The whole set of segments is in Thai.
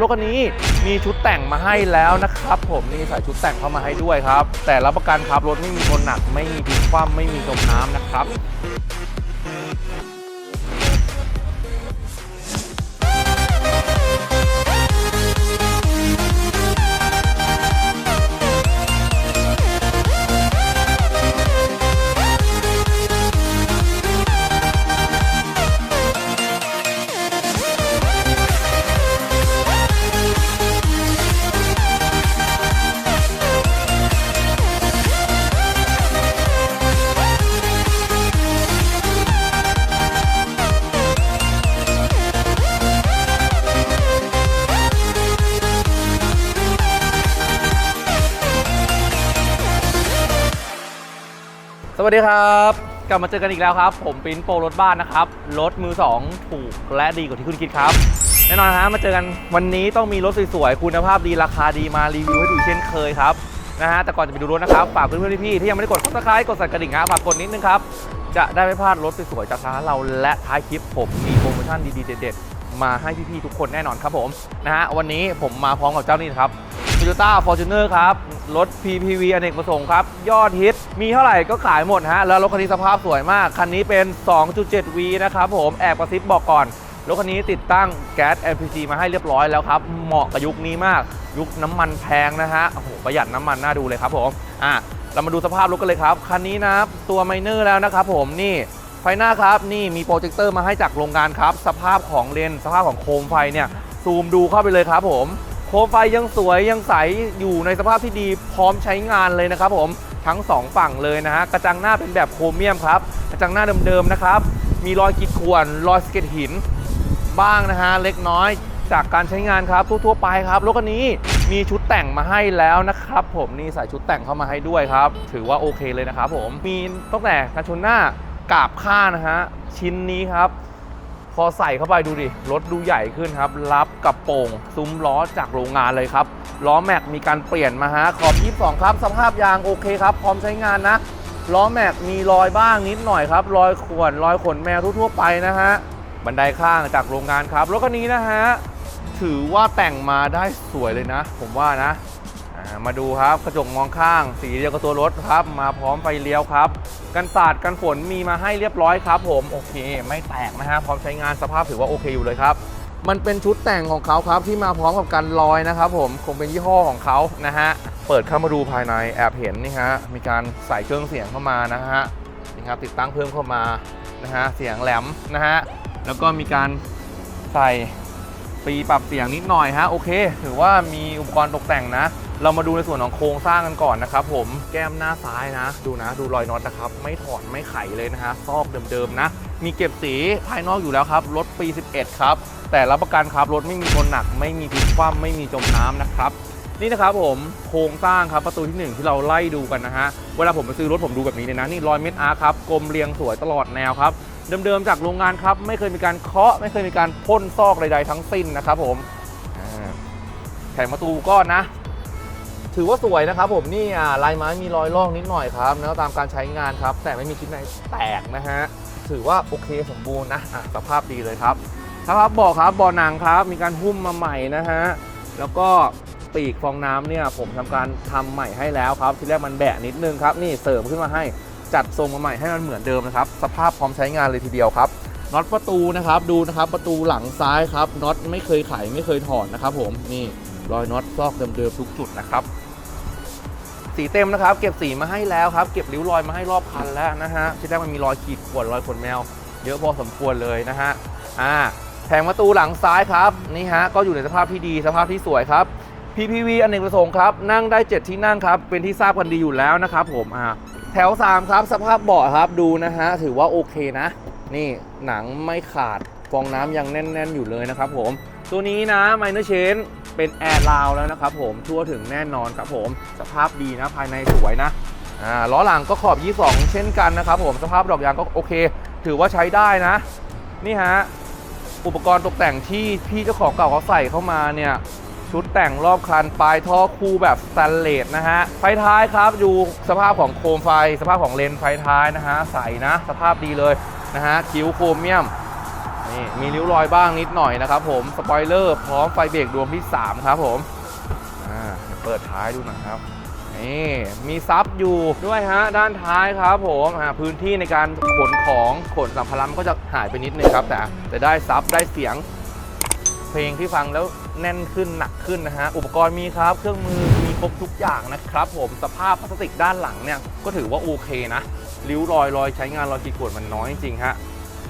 รถคันนี้มีชุดแต่งมาให้แล้วนะครับผมนี่ใส่ชุดแต่งเข้ามาให้ด้วยครับ แต่รับประกันครับรถไม่มีชนหนักไม่มีพลิกคว่ำไม่มีจมน้ำนะครับ วัสดีครับ กลับมาเจอกันอีกแล้วครับ ผมปิ้นโปรรถบ้านนะครับ รถมือ 2 ถูกและดีกว่าที่คุณคิดครับ แน่นอนฮะมาเจอกันวันนี้ต้องมีรถสวยๆ คุณภาพดีราคาดีมารีวิวให้ดูเช่นเคยครับนะฮะแต่ก่อนจะไปดูรถนะครับ ฝากเพื่อนๆพี่ๆที่ยังไม่ได้กด subscribe กดสั่นกระดิ่งนะฝากกดนิดนึงครับ จะได้ไม่พลาดรถสวยๆจากร้านเราและท้ายคลิปผมมีโปรโมชั่นดีๆเด็ดๆมาให้พี่ๆทุกคนแน่นอนครับผมนะฮะวันนี้ผมมาพร้อมกับเจ้านี่ครับ Toyota Fortuner ครับ รถ PPV อเนกประสงค์ครับ ยอดฮิต มีเท่าไหร่ก็ขายหมดฮะ แล้วรถคันนี้สภาพสวยมาก คันนี้เป็น 2.7V นะครับผม แอบกระซิบบอกก่อน รถคันนี้ติดตั้งแก๊ส LPG มาให้เรียบร้อยแล้วครับ เหมาะกับยุคนี้มาก ยุคน้ำมันแพงนะฮะ โอ้โห ประหยัดน้ำมันน่าดูเลยครับผม อะ เรามาดูสภาพรถกันเลยครับ คันนี้นะ ตัวไมเนอร์แล้วนะครับผม นี่ไฟหน้าครับนี่มีโปรเจคเตอร์มาให้จากโรงงานครับ สภาพของเลนส์สภาพของโคมไฟเนี่ยซูมดูเข้าไปเลยครับผม โคมไฟยังสวยยังใสอยู่ในสภาพที่ดีพร้อมใช้งานเลยนะครับผมทั้ง 2 ฝั่งเลยนะฮะกระจังหน้าเป็นแบบโครเมียมครับ กระจังหน้าเดิมๆนะครับ มีรอยขีดข่วนรอยสเก็ตหิน บ้างนะฮะเล็กน้อยจากการใช้งานครับทั่วๆไปครับรถคันนี้มีชุดแต่งมาให้แล้วนะครับ ผมนี่ใส่ชุดแต่งเข้ามาให้ด้วยครับ ถือว่าโอเคเลยนะครับผมมีตั้งแต่กันชนหน้ากาบข้านะฮะชิ้นนี้ครับ พอใส่เข้าไปดูดิ รถดูใหญ่ขึ้นครับ รับกระโปรงซุ้มล้อจากโรงงานเลยครับ ล้อแม็กมีการเปลี่ยนมาฮะ ขอบ 22 ครับ สภาพยางโอเคครับ พร้อมใช้งานนะ ล้อแม็กมีรอยบ้างนิดหน่อยครับ รอยข่วน รอยขนแมวทั่วๆไปนะฮะ บันไดข้างจากโรงงานครับ รถคันนี้นะฮะ ถือว่าแต่งมาได้สวยเลยนะ ผมว่านะ มาดูครับ กระจกมองข้าง สีเดียวกับตัวรถครับ มาพร้อมไฟเลี้ยวครับ กันสาดกันฝนมีมาให้เรียบร้อยครับผมโอเค ไม่แตกนะฮะพร้อมใช้งานสภาพถือว่าโอเคอยู่เลยครับ มันเป็นชุดแต่งของเขาครับที่มาพร้อมกับกันลอยนะครับผมคงเป็นยี่ห้อของเขานะฮะเปิดเข้ามาดูภายในแอบเห็นนี่ฮะมีการใส่เครื่องเสียงเข้ามานะฮะนี่ครับติดตั้งเพิ่มเข้ามานะฮะเสียงแหลมนะฮะแล้วก็มีการใส่ปีปรับเสียงนิดหน่อยฮะโอเค ถือว่ามีอุปกรณ์ตกแต่งนะ เรามาดูในส่วนของโครงสร้างกันก่อนนะครับผมแก้มหน้าซ้ายนะ ดูนะ ดูรอยน็อตนะครับ ไม่ถอดไม่ไขเลยนะฮะซอกเดิมๆนะ มีเก็บสีภายนอกอยู่แล้วครับรถปี 11 ครับ แต่รับประกันครับรถไม่มีชนหนัก ไม่มีพลิกคว่ำไม่มีจมน้ำนะครับนี่นะครับผมโครงสร้างครับประตูทีหนึ่1 ที่เราไล่ดูกันนะฮะเวลาผมไปซื้อรถผมดูแบบนี้เลยนะนี่รอยเม็ดอาร์ครับกลมเรียงสวยตลอดแนวครับเดิมๆจากโรงงานครับไม่เคยมีการเคาะ ไม่เคยมีการพ่นซอกใดๆทั้งสิ้นนะครับผมแผงประตูก็นะ ถือว่าสวยนะครับผมนี่อ่าลายไม้มีรอยลอกนิดหน่อยครับแล้วตามการใช้งานครับ แต่ไม่มีชิ้นไหนแตกนะฮะถือว่าโอเคสมบูรณ์นะอะสภาพดีเลยครับสภาพบาะครับบาะหนังครับ มีการหุ้มมาใหม่นะฮะแล้วก็ปีกฟองน้ำเนี่ยผมทำการทำใหม่ให้แล้วครับ ที่แรกมันแบะนิดนึงครับนี่เสริมขึ้นมาให้จัดทรงมาใหม่ให้มันเหมือนเดิมนะครับสภาพพร้อมใช้งานเลยทีเดียวครับน็อตประตูนะครับดูนะครับประตูหลังซ้ายครับน็อตไม่เคยไขไม่เคยถอดนะครับผมนี่รอยน็อตซอกเดิมๆทุกจุดนะครับ สีเต็มนะครับ เก็บสีมาให้แล้วครับ เก็บริ้วรอยมาให้รอบคันแล้วนะฮะที่แรกมันมีรอยขีดข่วนรอยขนแมว เยอะพอสมควรเลยนะฮะอ่าแผงประตูหลังซ้ายครับนี่ฮะก็อยู่ในสภาพที่ดีสภาพที่สวยครับ PPV อเนกประสงค์ครับ นั่งได้ 7 ที่นั่งครับ เป็นที่ทราบกันดีอยู่แล้วนะครับผมอ่าแถว 3 ครับ สภาพเบาะครับดูนะฮะ ถือว่าโอเคนะ นี่หนังไม่ขาดฟองน้ำยังแน่น ๆ อยู่เลยนะครับผม ตัวนี้นะ Minor Change เเป็นแอร์ลาวแล้วนะครับผมทั่วถึงแน่นอนครับผมสภาพดีนะภายในสวยนะอ่าล้อหลังก็ขอบ 22 เช่นกันนะครับผมสภาพดอกยางก็โอเค ถือว่าใช้ได้นะ นี่ฮะอุปกรณ์ตกแต่งที่พี่เจ้าของเก่าเขาใส่เข้ามาเนี่ยชุดแต่งรอบคันปลายท่อคู่แบบสแตนเลสนะฮะ ไฟท้ายครับดูสภาพของโคมไฟ สภาพของเลนไฟท้ายนะฮะ ใสนะ สภาพดีเลยนะฮะ คิ้วโครเมียม นี่มีริ้วรอยบ้างนิดหน่อยนะครับผมสปอยเลอร์พร้อมไฟเบรกดวงที่ 3 ครับผมอ่าเดี๋ยวเปิดท้ายดูหน่อยครับนี่มีซับอยู่ด้วยฮะด้านท้ายครับผมพื้นที่ในการขนของขนสัมภาระมันก็จะหายไปนิดนึงครับ แต่แต่ได้ซับได้เสียง เพลงที่ฟังแล้วแน่นขึ้นหนักขึ้นนะฮะอุปกรณ์มีครับ เครื่องมือมีครบทุกอย่างนะครับผมสภาพพลาสติกด้านหลังเนี่ยก็ถือว่าโอเคนะริ้วรอยรอยใช้งานรอยขีดข่วนมันน้อยจริงฮะ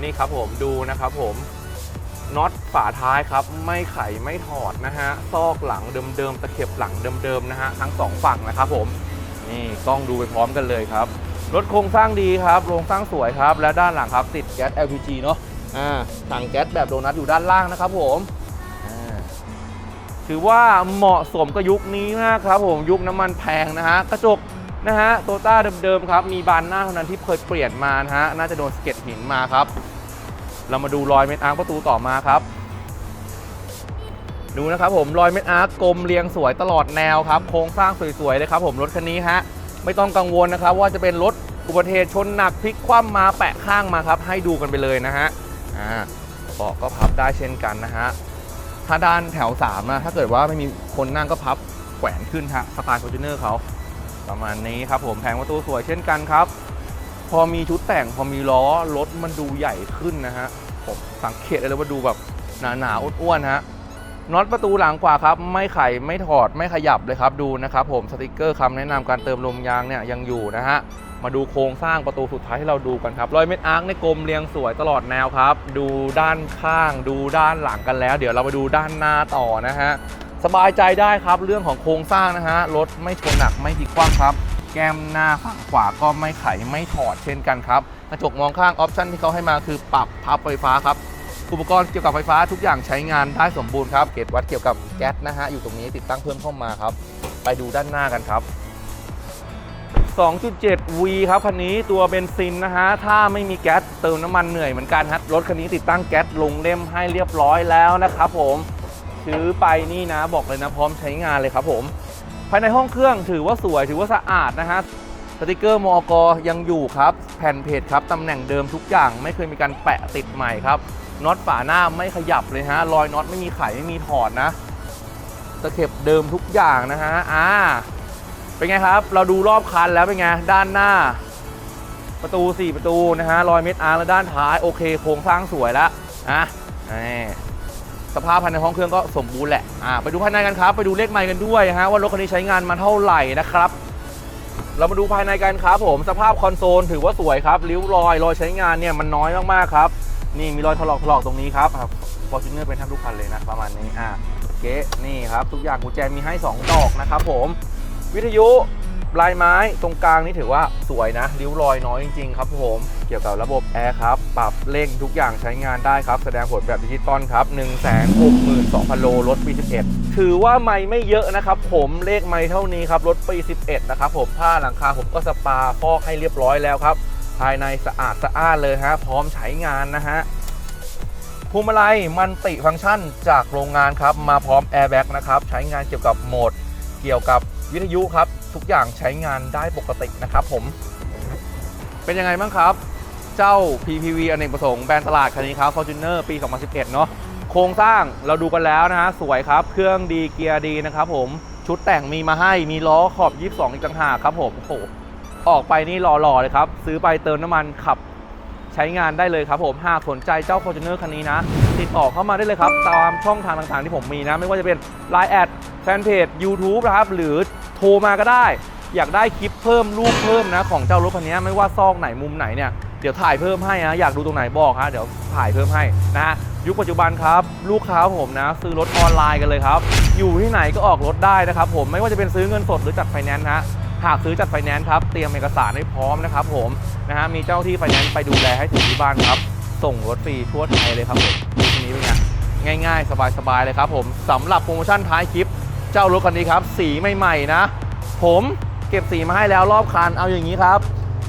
นี่ครับผมดูนะครับผมน็อตฝาท้ายครับ ไม่ไขไม่ถอดนะฮะซอกหลังเดิมๆตะเข็บหลังเดิมๆนะฮะทั้งสองฝั่งนะครับผมนี่กล้องดูไปพร้อมกันเลยครับรถโครงสร้างดีครับโครงสร้างสวยครับ และด้านหลังครับติดแก๊ส LPG เนาะอ่าถังแก๊สแบบโดนัทอยู่ด้านล่างนะครับผมอ่าถือว่าเหมาะสมกับยุคนี้มากครับผมยุคน้ำมันแพงนะฮะกระจก นะฮะโตต้าเดิมๆครับ มีบานหน้าเท่านั้นที่เคยเปลี่ยนมานะฮะ น่าจะโดนสเก็ดหินมาครับ เรามาดูรอยเม็ดอาร์คประตูต่อมาครับ ดูนะครับผมรอยเม็ดอาร์คกลมเรียงสวยตลอดแนวครับ โครงสร้างสวยๆเลยครับผมรถคันนี้ฮะ ไม่ต้องกังวลนะครับ ว่าจะเป็นรถอุบัติเหตุชนหนักพลิกคว่ำมาแปะข้างมาครับ ให้ดูกันไปเลยนะฮะ อ่าเบาะก็พับได้เช่นกันนะฮะ ถ้าด้านแถว3นะถ้าเกิดว่าไม่มีคนนั่งก็พับแขวนขึ้นฮะสไตล์ฟอร์จูเนอร์เขา ประมาณนี้ครับผมแผงประตูสวยเช่นกันครับ พอมีชุดแต่งพอมีล้อรถมันดูใหญ่ขึ้นนะฮะผมสังเกตเลยว่าดูแบบหนาๆอ้วนๆฮะน็อตประตูหลังขวาครับ ไม่ไขไม่ถอดไม่ขยับเลยครับดูนะครับผมสติกเกอร์คำแนะนำการเติมลมยางเนี่ยยังอยู่นะฮะมาดูโครงสร้างประตูสุดท้ายที่เราดูกันครับรอยเม็ดอาร์คในกลมเรียงสวยตลอดแนวครับ ดูด้านข้าง ดูด้านหลังกันแล้ว เดี๋ยวเราไปดูด้านหน้าต่อนะฮะ สบายใจได้ครับเรื่องของโครงสร้างนะฮะรถไม่ชนหนักไม่พลิกคว่ำครับ แก้มหน้าฝั่งขวาก็ไม่ไขไม่ถอดเช่นกันครับกระจกมองข้างออปชันที่เขาให้มาคือปรับพับไฟฟ้าครับอุปกรณ์เกี่ยวกับไฟฟ้าทุกอย่างใช้งานได้สมบูรณ์ครับเกจวัดเกี่ยวกับแก๊สนะฮะอยู่ตรงนี้ติดตั้งเพิ่มเข้ามาครับ ไปดูด้านหน้ากันครับ 2.7V ครับคันนี้ตัวเบนซินนะฮะถ้าไม่มีแก๊สเติมน้ำมันเหนื่อยเหมือนกันฮะรถคันนี้ติดตั้งแก๊สลงเล่มให้เรียบร้อยแล้วนะครับผม ซื้อไปนี่นะบอกเลยนะพร้อมใช้งานเลยครับผม ภายในห้องเครื่องถือว่าสวยถือว่าสะอาดนะฮะสติกเกอร์มอกยังอยู่ครับ แผ่นเพจครับตำแหน่งเดิมทุกอย่างไม่เคยมีการแปะติดใหม่ครับน็อตฝาหน้าไม่ขยับเลยฮะรอยน็อตไม่มีไขไม่มีถอดนะตะเข็บเดิมทุกอย่างนะฮะอ่าเป็นไงครับ เราดูรอบคันแล้วเป็นไงด้านหน้า ประตู 4 ประตูนะฮะรอยเม็ดอาร์และด้านท้ายโอเค โครงสร้างสวยแล้วอะนี่ สภาพภายในห้องเครื่องก็สมบูรณ์แหละอ่าไปดูภายในกันครับ ไปดูเลขไมล์กันด้วยฮะว่ารถคันนี้ใช้งานมาเท่าไหร่นะครับ เรามาดูภายในกันครับผมสภาพคอนโซลถือว่าสวยครับริ้วรอยรอยใช้งานเนี่ยมันน้อยมากๆครับ นี่มีรอยถลอกถลอกตรงนี้ครับฟอร์จูเนอร์เป็นทั้งทุกคันเลยนะประมาณนี้อ่าเก๊นี่ครับ ทุกอย่างกุญแจมีให้ 2 ดอกนะครับผม วิทยุ ลายไม้ตรงกลางนี่ถือว่าสวยนะริ้วรอยน้อยจริงๆครับผมเกี่ยวกับระบบแอร์ครับปรับเร่งทุกอย่างใช้งานได้ครับแสดงผลแบบดิจิตอลครับ 1 6 2 0 0 0 โลรถปี 11 ถือว่าไม่ไม่เยอะนะครับผมเลขไม่เท่านี้ครับรถปี 11 นะครับผมผ้าหลังคาผมก็สปาฟอกให้เรียบร้อยแล้วครับ ภายในสะอาดสะอ้านเลยฮะพร้อมใช้งานนะฮะพวงมาลัยมันติฟังก์ชันจากโรงงานครับมาพร้อมแอร์แบ็กนะครับใช้งานเกี่ยวกับโหมดเกี่ยวกับวิทยุครับ ทุกอย่างใช้งานได้ปกตินะครับผม เป็นยังไงบ้างครับ เจ้า PPV อเนกประสงค์แบรนด์ตลาดคันนี้ครับ Fortuner ปี 2011 เนาะโครงสร้างเราดูกันแล้วนะฮะสวยครับ เครื่องดีเกียร์ดีนะครับผมชุดแต่งมีมาให้มีล้อขอบ 22 อีกต่างหากครับผมโอ้โหออกไปนี่หล่อๆเลยครับ ซื้อไปเติมน้ำมันขับใช้งานได้เลยครับผมหากสนใจเจ้า Fortuner คันนี้นะ ติดต่อเข้ามาได้เลยครับ ตามช่องทางต่างๆที่ผมมีนะ ไม่ว่าจะเป็น Line แอดแฟนเพจ YouTube นะครับ หรือ โทรมาก็ได้ อยากได้คลิปเพิ่มรูปเพิ่มนะ ของเจ้ารถคันนี้ไม่ว่าซอกไหนมุมไหนเนี่ยเดี๋ยวถ่ายเพิ่มให้นะ อยากดูตรงไหนบอกฮะเดี๋ยวถ่ายเพิ่มให้นะฮะยุคปัจจุบันครับ ลูกค้าผมนะ ซื้อรถออนไลน์กันเลยครับ อยู่ที่ไหนก็ออกรถได้นะครับผมไม่ว่าจะเป็นซื้อเงินสดหรือจัดไฟแนนซ์ฮะหากซื้อจัดไฟแนนซ์ครับ เตรียมเอกสารให้พร้อมนะครับผมนะฮะมีเจ้าที่ไฟแนนซ์ไปดูแลให้ถึงที่บ้านครับ ส่งรถฟรีทั่วไทยเลยครับผมทีนี้เป็นไงง่าย ๆ สบายๆเลยครับผมสำหรับโปรโมชั่นท้ายคลิป เจ้ารถคันนี้ครับ สีใหม่ๆนะ ผมเก็บสีมาให้แล้วรอบคันเอาอย่างนี้ครับ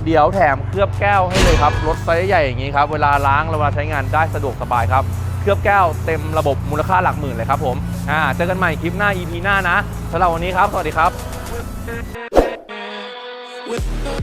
เดี๋ยวแถมเคลือบแก้วให้เลยครับ รถไซส์ใหญ่อย่างนี้ครับ เวลาล้างเวลาใช้งานได้สะดวกสบายครับ เคลือบแก้วเต็มระบบมูลค่าหลักหมื่นเลยครับผมอ่าเจอกันใหม่คลิปหน้า EP หน้านะสำหรับวันนี้ครับ สวัสดีครับ We'll